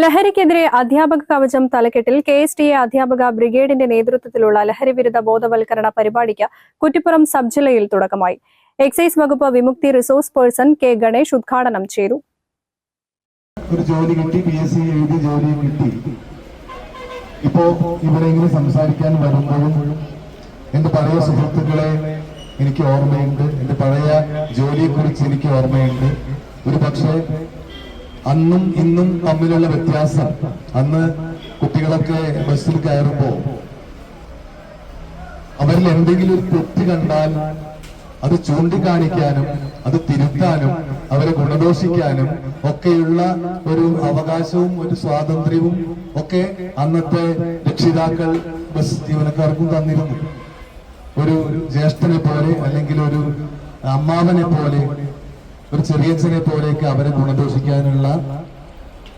ലഹരിക്കെതിരെ അധ്യാപക കവചം തലക്കെട്ടിൽ കെ എസ് ടി എ അധ്യാപക ബ്രിഗേഡിന്റെ നേതൃത്വത്തിലുള്ള ലഹരി വിരുദ്ധ ബോധവൽക്കരണ പരിപാടിക്ക് കുറ്റിപ്പുറം സബ് ജില്ലയിൽ തുടക്കമായി. എക്സൈസ് വകുപ്പ് Vimukthi resource person K Ganesh ഉദ്ഘാടനം ചെയ്തു. ഒരു ജോലി കിട്ടി പി എഴുതി ജോലിയും കിട്ടി. ഇപ്പോ ഇവിടെ ഇങ്ങനെ സംസാരിക്കാൻ വരുമ്പോഴും എന്റെ പഴയ സുഹൃത്തുക്കളെ എനിക്ക് ഓർമ്മയുണ്ട്. എന്റെ പഴയ ജോലിയെ കുറിച്ച് എനിക്ക് ഓർമ്മയുണ്ട്. ഒരു പക്ഷേ അന്നും ഇന്നും തമ്മിലുള്ള വ്യത്യാസം. അന്ന് കുട്ടികളൊക്കെ ബസ്സിൽ കയറുമ്പോ അവരിൽ എന്തെങ്കിലും ഒരു തെറ്റ് കണ്ടാൽ അത് ചൂണ്ടിക്കാണിക്കാനും അത് തിരുത്താനും അവരെ ഗുണദോഷിക്കാനും ഒക്കെയുള്ള ഒരു അവകാശവും ഒരു സ്വാതന്ത്ര്യവും ഒക്കെ അന്നത്തെ രക്ഷിതാക്കൾ ബസ് ജീവനക്കാർക്കും തന്നിരുന്നു. ഒരു ജ്യേഷ്ഠനെ പോലെ അല്ലെങ്കിൽ ഒരു അമ്മാവനെ പോലെ ഒരു ചെറിയച്ഛനെ പോലെയൊക്കെ അവരെ ഗുണദോഷിക്കാനുള്ള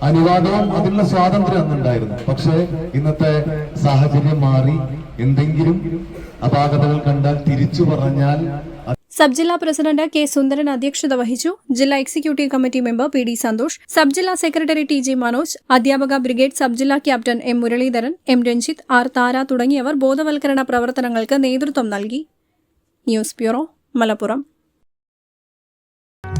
അനുവാദവും അതിനുള്ള സ്വാതന്ത്ര്യം അന്നുണ്ടായിരുന്നു. പക്ഷേ ഇന്നത്തെ സാഹചര്യം മാറി. എന്തെങ്കിലും അപാകതകൾ കണ്ടാൽ തിരിച്ചു പറഞ്ഞാൽ സബ് ജില്ലാ പ്രസിഡന്റ് കെ സുന്ദരൻ അധ്യക്ഷത വഹിച്ചു. ജില്ലാ executive committee member P D Santhosh sub ജില്ലാ സെക്രട്ടറി ടി ജി മനോജ് അധ്യാപക ബ്രിഗേഡ് സബ് ജില്ലാ captain M Muraleedharan M Ranjith R Thara തുടങ്ങിയവർ ബോധവൽക്കരണ പ്രവർത്തനങ്ങൾക്ക് നേതൃത്വം നൽകി. News bureau Malappuram.